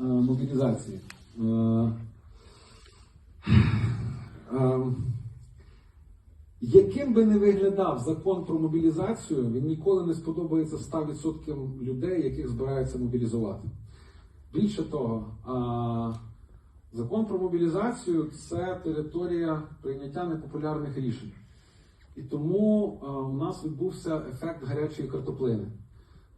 е, мобілізації. Е, е, яким би не виглядав закон про мобілізацію, він ніколи не сподобається 100% людей, яких збираються мобілізувати. Більше того, закон про мобілізацію це територія прийняття непопулярних рішень. І тому у нас відбувся ефект гарячої картоплини.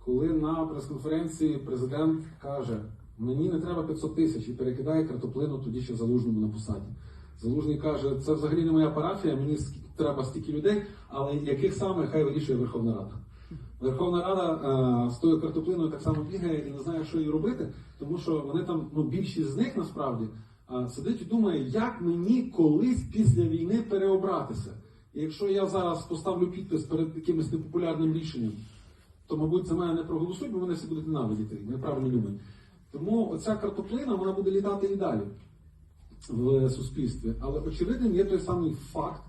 Коли на прес-конференції президент каже: мені не треба 500 тисяч і перекидає картоплину тоді ще залужному на посаді. Залужний каже, це взагалі не моя парафія, мені треба стільки людей, але яких саме хай вирішує Верховна Рада. Верховна Рада е, з тою картоплиною так само бігає і не знає, що їй робити, тому що вони там, ну більшість з них насправді е, сидить і думає, як мені колись після війни переобратися. І якщо я зараз поставлю підпис перед якимось непопулярним рішенням, то, мабуть, за мене не проголосують, бо вони всі будуть ненавидіти, неправильно думають. Тому оця картоплина вона буде літати і далі в суспільстві. Але очевидним є той самий факт,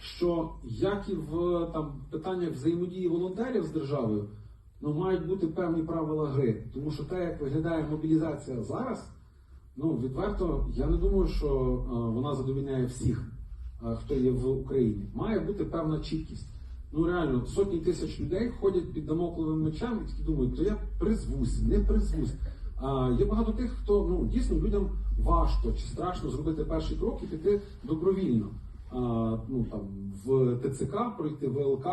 що як і в там питаннях взаємодії волонтерів з державою, ну мають бути певні правила гри. Тому що те, як виглядає мобілізація зараз, ну відверто, я не думаю, що е, вона задовільняє всіх, е, хто є в Україні. Має бути певна чіткість. Ну реально, сотні тисяч людей ходять під дамокловим мечем і такі думають, то я призвусь, не призвусь. Є багато тих, хто ну дійсно людям важко чи страшно зробити перший крок і піти добровільно. Ну там в ТЦК пройти ВЛК.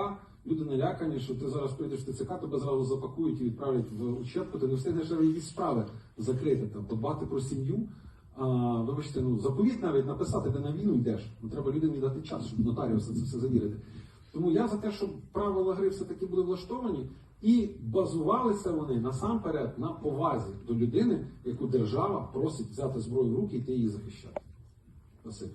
Люди налякані, що ти зараз прийдеш в ТЦК, тебе зразу запакують і відправлять в учебку, ти не встигнеш якісь справи закрити, там, подбати про сім'ю. Вибачте, ну заповіт навіть написати, ти на війну йдеш. Ну, треба людині дати час, щоб нотаріуса це все завірити. Тому я за те, щоб правила гри все-таки були влаштовані, і базувалися вони насамперед на повазі до людини, яку держава просить взяти зброю в руки і йти її захищати. Спасибі.